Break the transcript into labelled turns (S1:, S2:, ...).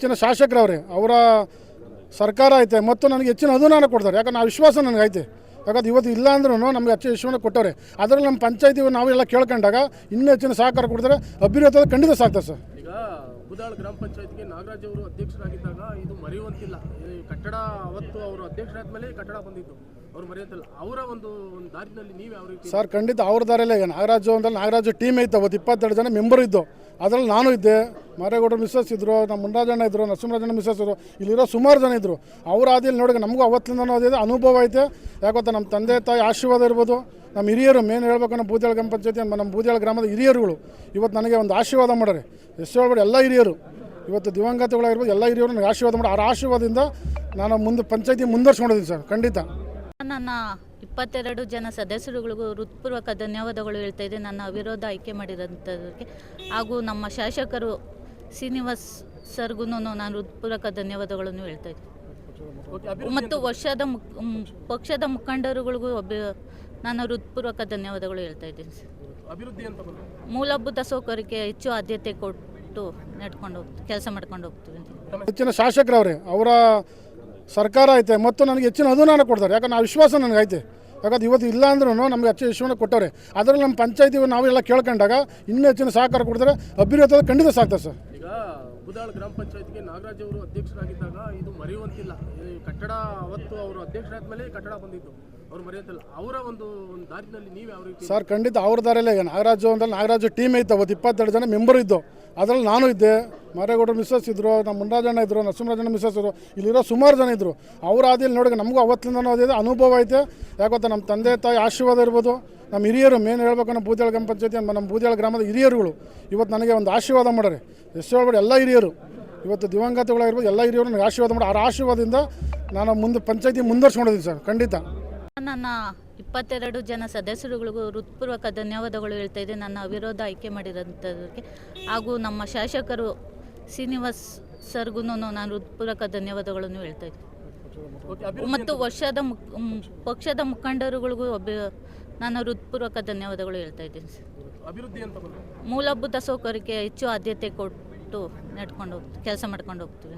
S1: ಹೆಚ್ಚಿನ ಶಾಸಕರವ್ರೆ. ಅವರ ಸರ್ಕಾರ ಐತೆ ಮತ್ತು ನನಗೆ ಹೆಚ್ಚಿನ ಅನುದಾನ ಕೊಡ್ತಾರೆ. ಯಾಕಂದ್ರೆ ಆ ವಿಶ್ವಾಸ ನನಗೆ ಐತೆ. ಯಾಕಂದ್ರೆ ಇವತ್ತು ಇಲ್ಲ ಅಂದ್ರೂ ನಮಗೆ ಹೆಚ್ಚು ವಿಶ್ವನ ಕೊಟ್ಟವ್ರೆ. ಅದರಲ್ಲಿ ನಮ್ಮ ಪಂಚಾಯತಿ ನಾವೆಲ್ಲ ಕೇಳ್ಕೊಂಡಾಗ ಇನ್ನೂ ಹೆಚ್ಚಿನ ಸಹಕಾರ ಕೊಡ್ತಾರೆ. ಅಭಿವೃದ್ಧಿ ಖಂಡಿತ ಸಾಕ್ತಾರೆ ಸರ್.
S2: ಈಗ ಬುದಾಳ್ ಗ್ರಾಮ ಪಂಚಾಯತ್ಗೆ ನಾಗರಾಜ್ ಅವರು ಅಧ್ಯಕ್ಷರಾಗಿದ್ದಾಗ ಇದು ಮರೆಯುವಂತಿಲ್ಲ. ಕಟ್ಟಡ ಅವತ್ತು ಅವರು ಅಧ್ಯಕ್ಷರಾದ್ಮೇಲೆ ಮೇಲೆ ಕಟ್ಟಡ ಬಂದಿತ್ತು. ಅವ್ರು ಮರೆಯುವಂತಿಲ್ಲ. ಅವರ ಒಂದು ಒಂದು ದಾರಿನಲ್ಲಿ ನೀವು ಯಾವ ರೀತಿ
S1: ಸರ್ ಖಂಡಿತ ಅವ್ರ ದಾರಿಯಲ್ಲೇ ಈಗ ನಾಗರಾಜು ಅಂದ್ರೆ ನಾಗರಾಜು ಟೀಮ್ ಐತೆ ಅವತ್ತು ಇಪ್ಪತ್ತೆರಡು ಜನ ಮೆಂಬರ್ ಇದ್ದು. ಅದರಲ್ಲಿ ನಾನು ಇದ್ದೆ, ಮಾರೇಗೌಡರು ಮಿಸ್ಸಸ್ ಇದ್ದರು ನಮ್ಮ ಮುನ್ರಾಜಣ್ಣ ಇದ್ದರು ನರಸಿಂಹರಾಜಣ್ಣ ಮಿಸ್ಸಸ್ ಇದ್ದರು ಇಲ್ಲಿರೋ ಸುಮಾರು ಜನ ಇದ್ದರು ಅವ್ರ ಆದಿಯಲ್ಲಿ ನೋಡಿ ನಮಗೂ ಅವತ್ತಿಂದನೂ ಅದೇ ಅನುಭವ ಐತೆ. ಯಾಕೊತ್ತ ನಮ್ಮ ತಂದೆ, ತಾಯಿ ಆಶೀರ್ವಾದ ಇರ್ಬೋದು. ನಮ್ಮ ಹಿರಿಯರು, ಮೇನ್ ಹೇಳ್ಬೇಕು ನಮ್ಮ ಬೂದಿಯಾಳ ಗ್ರಾಮ ಪಂಚಾಯತಿ, ನಮ್ಮ ಬೂದಿಯಾಳ ಗ್ರಾಮದ ಹಿರಿಯರುಗಳು. ಇವತ್ತು ನನಗೆ ಒಂದು ಆಶೀರ್ವಾದ ಮಾಡ್ರಿ ಎಷ್ಟು ಹೇಳ್ಬೇಡಿ, ಎಲ್ಲ ಹಿರಿಯರು. ಇವತ್ತು ದಿವಂಗತಗಳಾಗಿರ್ಬೋದು, ಎಲ್ಲ ಹಿರಿಯರು ನನಗೆ ಆಶೀರ್ವಾದ ಮಾಡಿ ಆ ಆಶೀರ್ವಾದದಿಂದ ನಾನು ಮುಂದೆ ಪಂಚಾಯತಿ ಮುಂದುವರ್ಸ್ಕೊಂಡಿದ್ದೀನಿ ಸರ್, ಖಂಡಿತ.
S3: ನನ್ನ ಇಪ್ಪತ್ತೆರಡು ಜನ ಸದಸ್ಯರುಗಳಿಗೂ ಹೃತ್ಪೂರ್ವಕ ಧನ್ಯವಾದಗಳು ಹೇಳ್ತಾ ಇದ್ದೆ ನನ್ನ ಅವಿರೋಧ ಆಯ್ಕೆ ಮಾಡಿರೋಂಥದ್ದಕ್ಕೆ ಹಾಗೂ ನಮ್ಮ ಶಾಸಕರು ಶ್ರೀನಿವಾಸ್ ಸರ್ಗೂ ನಾನು ಹೃತ್ಪೂರ್ವಕ ಧನ್ಯವಾದಗಳನ್ನು ಹೇಳ್ತಾ ಇದ್ದೆ ಮತ್ತು ವರ್ಷದ ಮುಖ ಪಕ್ಷದ ಮುಖಂಡರುಗಳಿಗೂ ಒಬ್ಬ ನಾನು ಹೃತ್ಪೂರ್ವಕ ಧನ್ಯವಾದಗಳು ಹೇಳ್ತಾ ಇದ್ದೀನಿ ಸರ್. ಮೂಲಭೂತ ಸೌಕರ್ಯಕ್ಕೆ ಹೆಚ್ಚು ಆದ್ಯತೆ ಕೊಟ್ಟು ನಡ್ಕೊಂಡು ಹೋಗ್ತೀವಿ ಕೆಲಸ ಮಾಡ್ಕೊಂಡು ಹೋಗ್ತೀವಿ
S1: ಶಾಸಕರವ್ರೆ ಅವರ ಸರ್ಕಾರ ಐತೆ ಮತ್ತು ನನಗೆ ಹೆಚ್ಚಿನ ಅನುದಾನ ಕೊಡ್ತಾರೆ. ಯಾಕಂದ್ರೆ ಆ ವಿಶ್ವಾಸ ನನಗೆ ಐತೆ ಯಾಕಂದ್ರೆ ಇವತ್ತು ಇಲ್ಲ ಅಂದ್ರೂ ನಮಗೆ ಹೆಚ್ಚು ವಿಶ್ವಾಸ ಕೊಟ್ಟವ್ರೆ. ಅದರಲ್ಲಿ ನಮ್ಮ ಪಂಚಾಯತಿ ನಾವೆಲ್ಲ ಕೇಳ್ಕೊಂಡಾಗ ಇನ್ನೂ ಹೆಚ್ಚಿನ ಸಹಕಾರ ಕೊಡ್ತಾರೆ. ಅಭಿವೃದ್ಧಿ ಖಂಡಿತ ಸಾಕ್ತದೆ ಸರ್.
S2: ಈಗ ಬುದಾಳ ಗ್ರಾಮ ಪಂಚಾಯತ್ಗೆ ನಾಗರಾಜ್ ಅವರು ಅಧ್ಯಕ್ಷರಾಗಿದ್ದಾಗ ಇದು ಮರೆಯುವಂತಿಲ್ಲ. ಕಟ್ಟಡ ಅವತ್ತು ಅವರು ಅಧ್ಯಕ್ಷರಾದ ಮೇಲೆ ಕಟ್ಟಡ ಬಂದಿತ್ತು. ಅವ್ರು ಮರೆಯುವಂತಿಲ್ಲ. ಅವರ ಒಂದು ಒಂದು ದಾರಿನಲ್ಲಿ ನೀವು ಯಾವ ರೀತಿ
S1: ಸರ್ ಖಂಡಿತ ಅವ್ರ ದಾರಿಯಲ್ಲೇ ನಾಗರಾಜು ಅಂದ್ರೆ ನಾಗರಾಜು ಟೀಮ್ ಐತೆ ಅವತ್ತು ಇಪ್ಪತ್ತೆರಡು ಜನ ಮೆಂಬರ್ ಇದ್ದು. ಅದರಲ್ಲಿ ನಾನು ಇದ್ದೆ, ಮಾರೇಗೌಡರು ಮಿಸ್ಸಸ್ ಇದ್ದರು ನಮ್ಮ ಮುಂಡಾಜಣ್ಣ ಇದ್ದರು ನರಸಿಂಹರಾಜಣ್ಣ ಮಿಸ್ಸಸ್ ಇದ್ದರು ಇಲ್ಲಿರೋ ಸುಮಾರು ಜನ ಇದ್ದರು ಅವ್ರ ಆದಿಯಲ್ಲಿ ನೋಡಿ ನಮಗೂ ಅವತ್ತಿಂದನೂ ಅದೇ ಅನುಭವ ಐತೆ. ಯಾಕೊತ್ತ ನಮ್ಮ ತಂದೆ, ತಾಯಿ ಆಶೀರ್ವಾದ ಇರ್ಬೋದು. ನಮ್ಮ ಹಿರಿಯರು ಮೇನ್ ಹೇಳ್ಬೇಕು ನಮ್ಮ ಬೂದಿಯಾಳ ಗ್ರಾಮ ಪಂಚಾಯತಿ ನಮ್ಮ ಬೂದಿಯಾಳ ಗ್ರಾಮದ ಹಿರಿಯರುಗಳು ಇವತ್ತು ನನಗೆ ಒಂದು ಆಶೀರ್ವಾದ ಮಾಡ್ರಿ ಎಷ್ಟು ಹೇಳ್ಬೇಡಿ, ಎಲ್ಲ ಹಿರಿಯರು. ಇವತ್ತು ದಿವಂಗತಗಳಾಗಿರ್ಬೋದು ಎಲ್ಲ ಹಿರಿಯರು ನನಗೆ ಆಶೀರ್ವಾದ ಮಾಡಿ ಆ ಆಶೀರ್ವಾದದಿಂದ ನಾನು ಮುಂದೆ ಪಂಚಾಯತಿ ಮುಂದುವರ್ಸ್ಕೊಂಡಿದ್ದೀನಿ ಸರ್, ಖಂಡಿತ.
S3: ನನ್ನ ಇಪ್ಪತ್ತೆರಡು ಜನ ಸದಸ್ಯರುಗಳಿಗೂ ಹೃತ್ಪೂರ್ವಕ ಧನ್ಯವಾದಗಳು ಹೇಳ್ತಾ ಇದ್ದೆ. ನನ್ನ ಅವಿರೋಧ ಆಯ್ಕೆ ಮಾಡಿರೋಂಥದ್ದಕ್ಕೆ ಹಾಗೂ ನಮ್ಮ ಶಾಸಕರು ಶ್ರೀನಿವಾಸ್ ಸರ್ಗೂ ನಾನು ಹೃತ್ಪೂರ್ವಕ ಧನ್ಯವಾದಗಳನ್ನು ಹೇಳ್ತಾ ಇದ್ದೆ. ಮತ್ತು ವರ್ಷದ ಮುಖ ಪಕ್ಷದ ಮುಖಂಡರುಗಳಿಗೂ ಒಬ್ಬ ನಾನು ಹೃತ್ಪೂರ್ವಕ ಧನ್ಯವಾದಗಳು ಹೇಳ್ತಾ ಇದ್ದೀನಿ ಮೂಲಭೂತ ಸೌಕರ್ಯಕ್ಕೆ ಹೆಚ್ಚು ಆದ್ಯತೆ ಕೊಟ್ಟು ನಡ್ಕೊಂಡು ಹೋಗ್ತೀವಿ ಕೆಲಸ ಮಾಡ್ಕೊಂಡು ಹೋಗ್ತೀವಿ